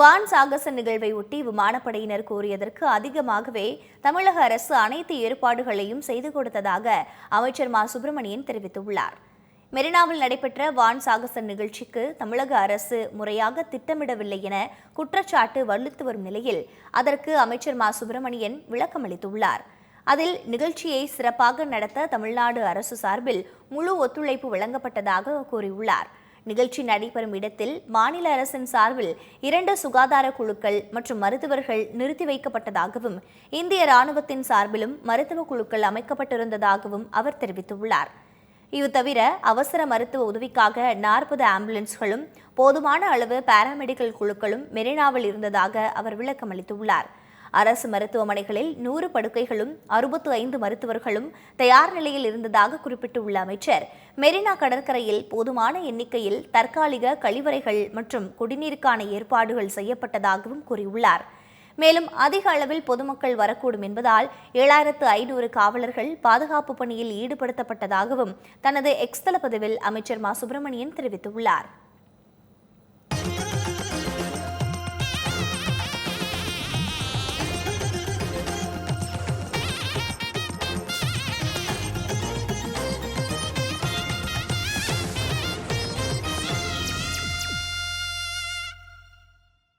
வான் சாகச நிகழ்வை ஒட்டி விமானப்படையினர் கூறியதற்கு அதிகமாகவே தமிழக அரசு அனைத்து ஏற்பாடுகளையும் செய்து கொடுத்ததாக அமைச்சர் மா. சுப்பிரமணியன் தெரிவித்துள்ளார். மெரினாவில் நடைபெற்ற வான் சாகச நிகழ்ச்சிக்கு தமிழக அரசு முறையாக திட்டமிடவில்லை என குற்றச்சாட்டு வலுத்து வரும் நிலையில் அதற்கு அமைச்சர் மா. சுப்பிரமணியன் விளக்கமளித்துள்ளார். அதில் நிகழ்ச்சியை சிறப்பாக நடத்த தமிழ்நாடு அரசு சார்பில் முழு ஒத்துழைப்பு வழங்கப்பட்டதாக கூறியுள்ளார். நிகழ்ச்சி நடைபெறும் இடத்தில் மாநில அரசின் சார்பில் இரண்டு சுகாதார குழுக்கள் மற்றும் மருத்துவர்கள் நிறுத்தி வைக்கப்பட்டதாகவும் இந்திய ராணுவத்தின் சார்பிலும் மருத்துவ குழுக்கள் அமைக்கப்பட்டிருந்ததாகவும் அவர் தெரிவித்துள்ளார். இது தவிர அவசர மருத்துவ உதவிக்காக நாற்பது ஆம்புலன்ஸ்களும் போதுமான அளவு பாராமெடிக்கல் குழுக்களும் மெரினாவில் இருந்ததாக அவர் விளக்கமளித்துள்ளார். அரசு மருத்துவமனைகளில் நூறு படுக்கைகளும் அறுபத்து ஐந்து மருத்துவர்களும் தயார் நிலையில் இருந்ததாக குறிப்பிட்டுள்ள அமைச்சர் மெரினா கடற்கரையில் போதுமான எண்ணிக்கையில் தற்காலிக கழிவறைகள் மற்றும் குடிநீருக்கான ஏற்பாடுகள் செய்யப்பட்டதாகவும் கூறியுள்ளார். மேலும் அதிக அளவில் பொதுமக்கள் வரக்கூடும் என்பதால் ஏழாயிரத்து ஐநூறு காவலர்கள் பாதுகாப்பு பணியில் ஈடுபடுத்தப்பட்டதாகவும் தனது எக்ஸ்தல பதிவில் அமைச்சர் மா. சுப்பிரமணியன் தெரிவித்துள்ளார்.